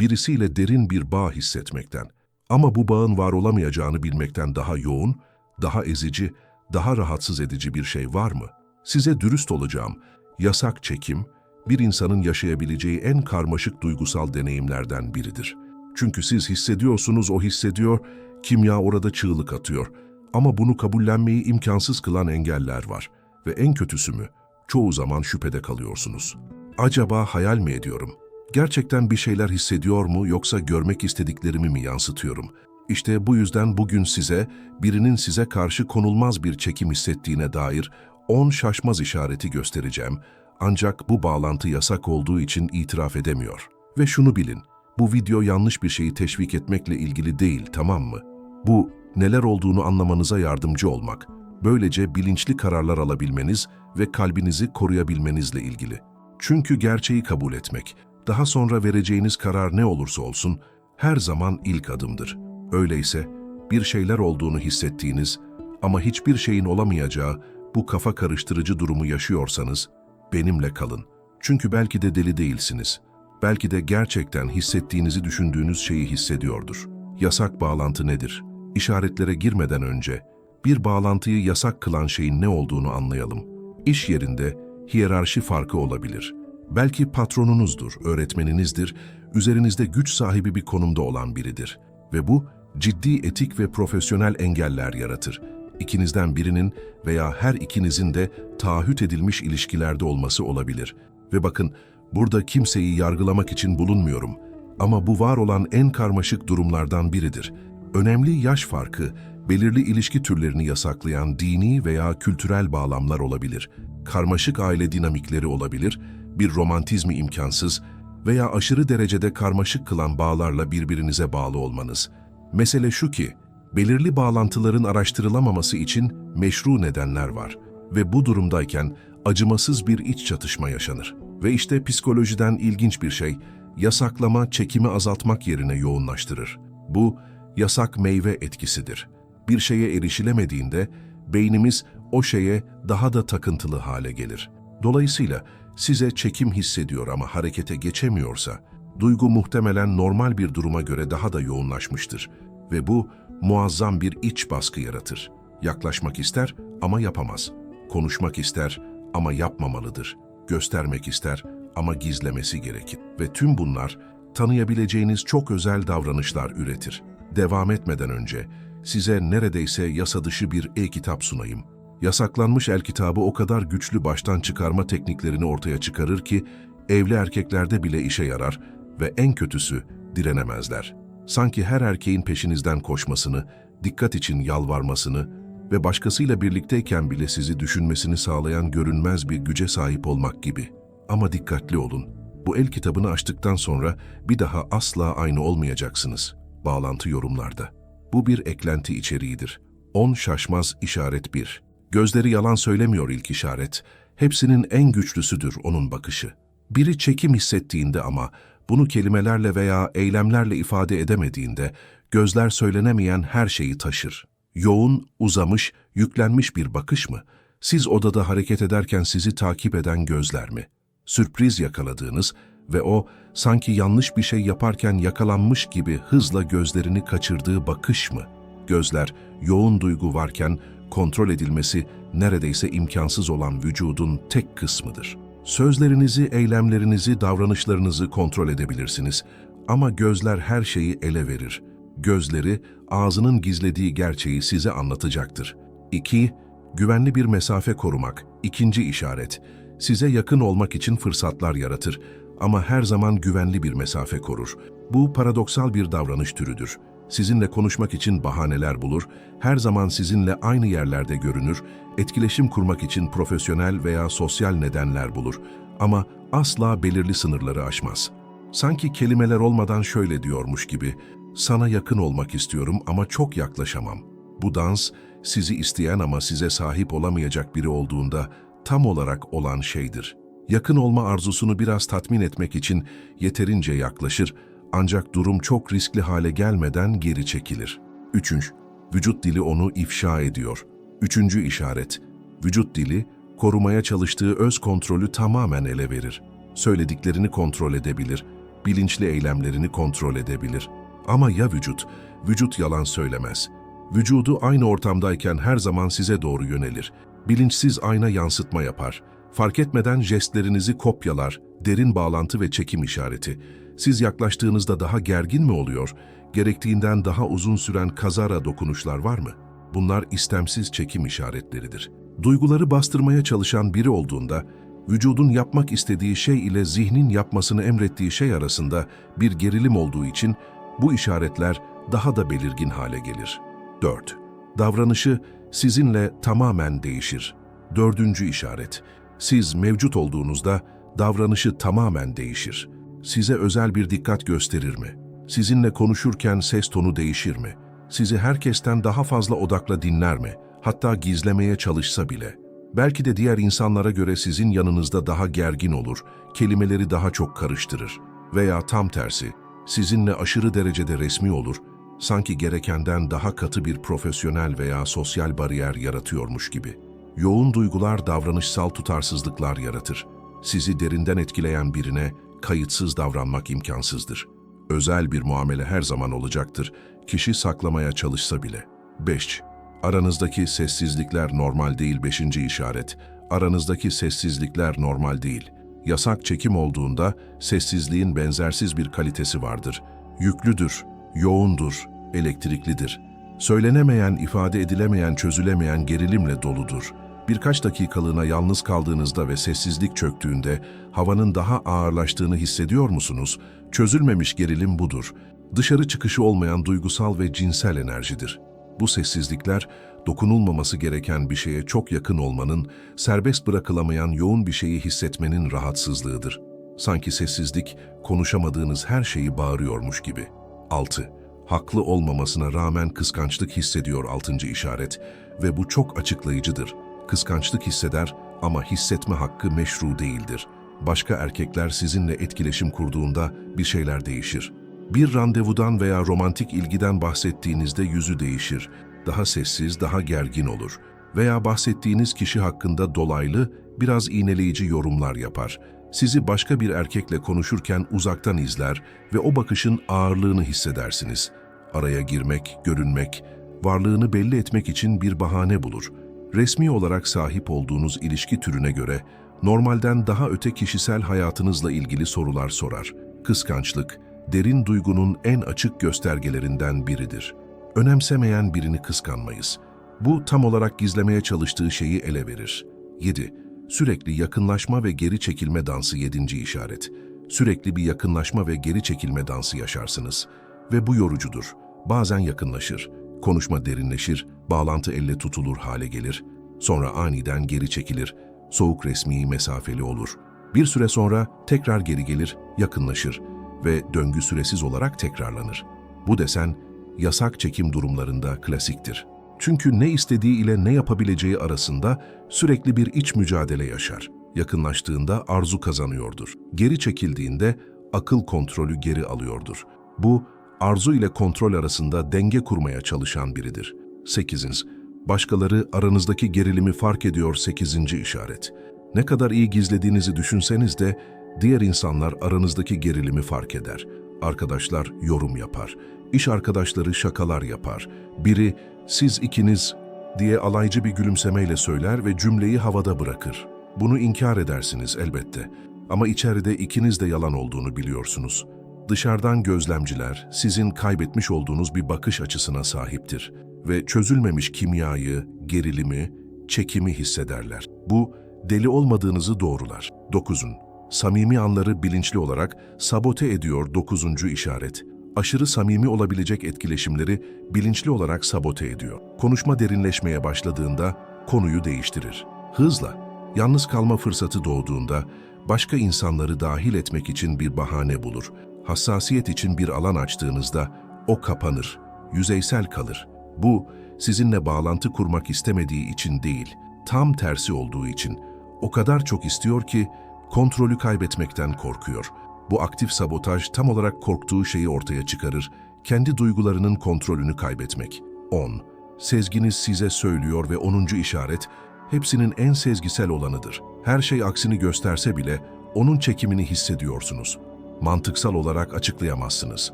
birisiyle derin bir bağ hissetmekten. Ama bu bağın var olamayacağını bilmekten daha yoğun, daha ezici, daha rahatsız edici bir şey var mı? Size dürüst olacağım. Yasak çekim, bir insanın yaşayabileceği en karmaşık duygusal deneyimlerden biridir. Çünkü siz hissediyorsunuz, o hissediyor, kimya orada çığlık atıyor. Ama bunu kabullenmeyi imkansız kılan engeller var. Ve en kötüsü mü? Çoğu zaman şüphede kalıyorsunuz. Acaba hayal mi ediyorum? Gerçekten bir şeyler hissediyor mu yoksa görmek istediklerimi mi yansıtıyorum? İşte bu yüzden bugün size birinin size karşı konulmaz bir çekim hissettiğine dair 10 şaşmaz işareti göstereceğim. Ancak bu bağlantı yasak olduğu için itiraf edemiyor. Ve şunu bilin, bu video yanlış bir şeyi teşvik etmekle ilgili değil, tamam mı? Bu, neler olduğunu anlamanıza yardımcı olmak, böylece bilinçli kararlar alabilmeniz ve kalbinizi koruyabilmenizle ilgili. Çünkü gerçeği kabul etmek, daha sonra vereceğiniz karar ne olursa olsun, her zaman ilk adımdır. Öyleyse, bir şeyler olduğunu hissettiğiniz ama hiçbir şeyin olamayacağı bu kafa karıştırıcı durumu yaşıyorsanız, benimle kalın. Çünkü belki de deli değilsiniz. Belki de gerçekten hissettiğinizi düşündüğünüz şeyi hissediyordur. Yasak bağlantı nedir? İşaretlere girmeden önce, bir bağlantıyı yasak kılan şeyin ne olduğunu anlayalım. İş yerinde hiyerarşi farkı olabilir. Belki patronunuzdur, öğretmeninizdir, üzerinizde güç sahibi bir konumda olan biridir. Ve bu, ciddi etik ve profesyonel engeller yaratır. İkinizden birinin veya her ikinizin de taahhüt edilmiş ilişkilerde olması olabilir. Ve bakın, burada kimseyi yargılamak için bulunmuyorum. Ama bu var olan en karmaşık durumlardan biridir. Önemli yaş farkı, belirli ilişki türlerini yasaklayan dini veya kültürel bağlamlar olabilir. Karmaşık aile dinamikleri olabilir, bir romantizmi imkansız veya aşırı derecede karmaşık kılan bağlarla birbirinize bağlı olmanız. Mesele şu ki, belirli bağlantıların araştırılamaması için meşru nedenler var ve bu durumdayken acımasız bir iç çatışma yaşanır. Ve işte psikolojiden ilginç bir şey, yasaklama çekimi azaltmak yerine yoğunlaştırır. Bu, yasak meyve etkisidir. Bir şeye erişilemediğinde beynimiz o şeye daha da takıntılı hale gelir. Dolayısıyla size çekim hissediyor ama harekete geçemiyorsa, duygu muhtemelen normal bir duruma göre daha da yoğunlaşmıştır ve bu muazzam bir iç baskı yaratır. Yaklaşmak ister ama yapamaz. Konuşmak ister ama yapmamalıdır. Göstermek ister ama gizlemesi gerekir. Ve tüm bunlar tanıyabileceğiniz çok özel davranışlar üretir. Devam etmeden önce size neredeyse yasa dışı bir e-kitap sunayım. Yasaklanmış el kitabı o kadar güçlü baştan çıkarma tekniklerini ortaya çıkarır ki evli erkeklerde bile işe yarar ve en kötüsü direnemezler. Sanki her erkeğin peşinizden koşmasını, dikkat için yalvarmasını ve başkasıyla birlikteyken bile sizi düşünmesini sağlayan görünmez bir güce sahip olmak gibi. Ama dikkatli olun. Bu el kitabını açtıktan sonra bir daha asla aynı olmayacaksınız. Bağlantı yorumlarda. Bu bir eklenti içeriğidir. 10 şaşmaz işaret 1. Gözleri yalan söylemiyor ilk işaret. Hepsinin en güçlüsüdür onun bakışı. Biri çekim hissettiğinde ama bunu kelimelerle veya eylemlerle ifade edemediğinde gözler söylenemeyen her şeyi taşır. Yoğun, uzamış, yüklenmiş bir bakış mı? Siz odada hareket ederken sizi takip eden gözler mi? Sürpriz yakaladığınız ve o sanki yanlış bir şey yaparken yakalanmış gibi hızla gözlerini kaçırdığı bakış mı? Gözler yoğun duygu varken kontrol edilmesi neredeyse imkansız olan vücudun tek kısmıdır. Sözlerinizi, eylemlerinizi, davranışlarınızı kontrol edebilirsiniz ama gözler her şeyi ele verir. Gözleri ağzının gizlediği gerçeği size anlatacaktır. 2. Güvenli bir mesafe korumak. İkinci işaret. Size yakın olmak için fırsatlar yaratır ama her zaman güvenli bir mesafe korur. Bu paradoksal bir davranış türüdür. Sizinle konuşmak için bahaneler bulur, her zaman sizinle aynı yerlerde görünür, etkileşim kurmak için profesyonel veya sosyal nedenler bulur ama asla belirli sınırları aşmaz. Sanki kelimeler olmadan şöyle diyormuş gibi, sana yakın olmak istiyorum ama çok yaklaşamam. Bu dans, sizi isteyen ama size sahip olamayacak biri olduğunda tam olarak olan şeydir. Yakın olma arzusunu biraz tatmin etmek için yeterince yaklaşır ancak durum çok riskli hale gelmeden geri çekilir. Üçüncü, vücut dili onu ifşa ediyor. Üçüncü işaret, vücut dili korumaya çalıştığı öz kontrolü tamamen ele verir. Söylediklerini kontrol edebilir, bilinçli eylemlerini kontrol edebilir. Ama ya vücut? Vücut yalan söylemez. Vücudu aynı ortamdayken her zaman size doğru yönelir. Bilinçsiz ayna yansıtma yapar. Fark etmeden jestlerinizi kopyalar, derin bağlantı ve çekim işareti. Siz yaklaştığınızda daha gergin mi oluyor? Gerektiğinden daha uzun süren kazara dokunuşlar var mı? Bunlar istemsiz çekim işaretleridir. Duyguları bastırmaya çalışan biri olduğunda, vücudun yapmak istediği şey ile zihnin yapmasını emrettiği şey arasında bir gerilim olduğu için bu işaretler daha da belirgin hale gelir. 4. Davranışı sizinle tamamen değişir. Dördüncü işaret. Siz mevcut olduğunuzda davranışı tamamen değişir. Size özel bir dikkat gösterir mi? Sizinle konuşurken ses tonu değişir mi? Sizi herkesten daha fazla odakla dinler mi? Hatta gizlemeye çalışsa bile. Belki de diğer insanlara göre sizin yanınızda daha gergin olur, kelimeleri daha çok karıştırır. Veya tam tersi, sizinle aşırı derecede resmi olur, sanki gerekenden daha katı bir profesyonel veya sosyal bariyer yaratıyormuş gibi. Yoğun duygular davranışsal tutarsızlıklar yaratır. Sizi derinden etkileyen birine kayıtsız davranmak imkansızdır. Özel bir muamele her zaman olacaktır, kişi saklamaya çalışsa bile. 5. Aranızdaki sessizlikler normal değil 5. işaret. Aranızdaki sessizlikler normal değil. Yasak çekim olduğunda sessizliğin benzersiz bir kalitesi vardır. Yüklüdür, yoğundur, elektriklidir. Söylenemeyen, ifade edilemeyen, çözülemeyen gerilimle doludur. Birkaç dakikalığına yalnız kaldığınızda ve sessizlik çöktüğünde havanın daha ağırlaştığını hissediyor musunuz? Çözülmemiş gerilim budur. Dışarı çıkışı olmayan duygusal ve cinsel enerjidir. Bu sessizlikler, dokunulmaması gereken bir şeye çok yakın olmanın, serbest bırakılamayan yoğun bir şeyi hissetmenin rahatsızlığıdır. Sanki sessizlik, konuşamadığınız her şeyi bağırıyormuş gibi. 6. Haklı olmamasına rağmen kıskançlık hissediyor 6. işaret ve bu çok açıklayıcıdır. Kıskançlık hisseder ama hissetme hakkı meşru değildir. Başka erkekler sizinle etkileşim kurduğunda bir şeyler değişir. Bir randevudan veya romantik ilgiden bahsettiğinizde yüzü değişir. Daha sessiz, daha gergin olur. Veya bahsettiğiniz kişi hakkında dolaylı, biraz iğneleyici yorumlar yapar. Sizi başka bir erkekle konuşurken uzaktan izler ve o bakışın ağırlığını hissedersiniz. Araya girmek, görünmek, varlığını belli etmek için bir bahane bulur. Resmi olarak sahip olduğunuz ilişki türüne göre normalden daha öte kişisel hayatınızla ilgili sorular sorar. Kıskançlık, derin duygunun en açık göstergelerinden biridir. Önemsemeyen birini kıskanmayız. Bu tam olarak gizlemeye çalıştığı şeyi ele verir. 7. Sürekli yakınlaşma ve geri çekilme dansı 7. işaret. Sürekli bir yakınlaşma ve geri çekilme dansı yaşarsınız. Ve bu yorucudur. Bazen yakınlaşır, konuşma derinleşir, bağlantı elle tutulur hale gelir. Sonra aniden geri çekilir, soğuk resmi mesafeli olur. Bir süre sonra tekrar geri gelir, yakınlaşır ve döngü süresiz olarak tekrarlanır. Bu desen yasak çekim durumlarında klasiktir. Çünkü ne istediği ile ne yapabileceği arasında sürekli bir iç mücadele yaşar. Yakınlaştığında arzu kazanıyordur. Geri çekildiğinde akıl kontrolü geri alıyordur. Bu, arzu ile kontrol arasında denge kurmaya çalışan biridir. 8. Başkaları aranızdaki gerilimi fark ediyor 8. işaret. Ne kadar iyi gizlediğinizi düşünseniz de diğer insanlar aranızdaki gerilimi fark eder. Arkadaşlar yorum yapar. İş arkadaşları şakalar yapar. Biri siz ikiniz diye alaycı bir gülümsemeyle söyler ve cümleyi havada bırakır. Bunu inkar edersiniz elbette. Ama içeride ikiniz de yalan olduğunu biliyorsunuz. Dışarıdan gözlemciler sizin kaybetmiş olduğunuz bir bakış açısına sahiptir ve çözülmemiş kimyayı, gerilimi, çekimi hissederler. Bu deli olmadığınızı doğrular. 9'un samimi anları bilinçli olarak sabote ediyor 9. işaret. Aşırı samimi olabilecek etkileşimleri bilinçli olarak sabote ediyor. Konuşma derinleşmeye başladığında konuyu değiştirir. Hızla, yalnız kalma fırsatı doğduğunda başka insanları dahil etmek için bir bahane bulur. Hassasiyet için bir alan açtığınızda o kapanır, yüzeysel kalır. Bu sizinle bağlantı kurmak istemediği için değil, tam tersi olduğu için. O kadar çok istiyor ki kontrolü kaybetmekten korkuyor. Bu aktif sabotaj tam olarak korktuğu şeyi ortaya çıkarır. Kendi duygularının kontrolünü kaybetmek. 10. Sezginiz size söylüyor ve 10. işaret hepsinin en sezgisel olanıdır. Her şey aksini gösterse bile onun çekimini hissediyorsunuz. Mantıksal olarak açıklayamazsınız.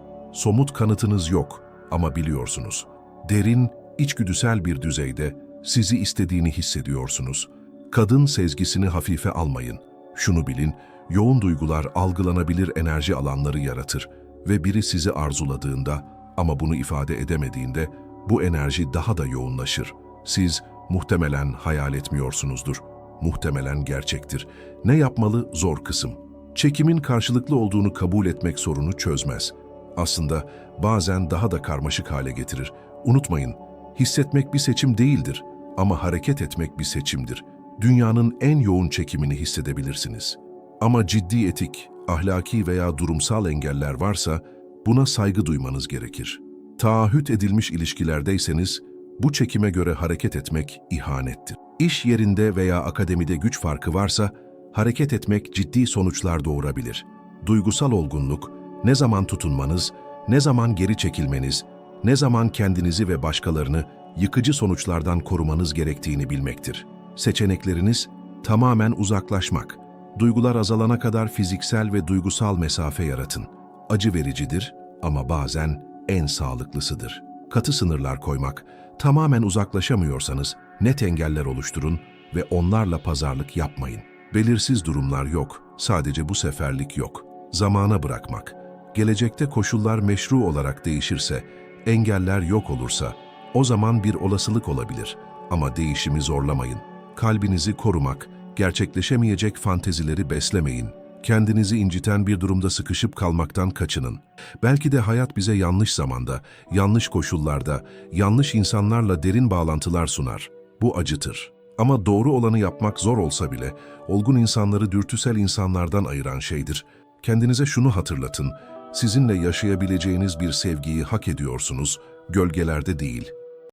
Somut kanıtınız yok ama biliyorsunuz. Derin, içgüdüsel bir düzeyde sizi istediğini hissediyorsunuz. Kadın sezgisini hafife almayın. Şunu bilin, yoğun duygular algılanabilir enerji alanları yaratır ve biri sizi arzuladığında ama bunu ifade edemediğinde bu enerji daha da yoğunlaşır. Siz muhtemelen hayal etmiyorsunuzdur. Muhtemelen gerçektir. Ne yapmalı? Zor kısım. Çekimin karşılıklı olduğunu kabul etmek sorunu çözmez. Aslında bazen daha da karmaşık hale getirir. Unutmayın, hissetmek bir seçim değildir ama hareket etmek bir seçimdir. Dünyanın en yoğun çekimini hissedebilirsiniz. Ama ciddi etik, ahlaki veya durumsal engeller varsa buna saygı duymanız gerekir. Taahhüt edilmiş ilişkilerdeyseniz bu çekime göre hareket etmek ihanettir. İş yerinde veya akademide güç farkı varsa hareket etmek ciddi sonuçlar doğurabilir. Duygusal olgunluk, ne zaman tutunmanız, ne zaman geri çekilmeniz, ne zaman kendinizi ve başkalarını yıkıcı sonuçlardan korumanız gerektiğini bilmektir. Seçenekleriniz tamamen uzaklaşmak. Duygular azalana kadar fiziksel ve duygusal mesafe yaratın. Acı vericidir ama bazen en sağlıklısıdır. Katı sınırlar koymak, tamamen uzaklaşamıyorsanız net engeller oluşturun ve onlarla pazarlık yapmayın. Belirsiz durumlar yok, sadece bu seferlik yok. Zamana bırakmak. Gelecekte koşullar meşru olarak değişirse, engeller yok olursa, o zaman bir olasılık olabilir. Ama değişimi zorlamayın. Kalbinizi korumak, gerçekleşemeyecek fantezileri beslemeyin. Kendinizi inciten bir durumda sıkışıp kalmaktan kaçının. Belki de hayat bize yanlış zamanda, yanlış koşullarda, yanlış insanlarla derin bağlantılar sunar. Bu acıtır. Ama doğru olanı yapmak zor olsa bile, olgun insanları dürtüsel insanlardan ayıran şeydir. Kendinize şunu hatırlatın, sizinle yaşayabileceğiniz bir sevgiyi hak ediyorsunuz, gölgelerde değil.''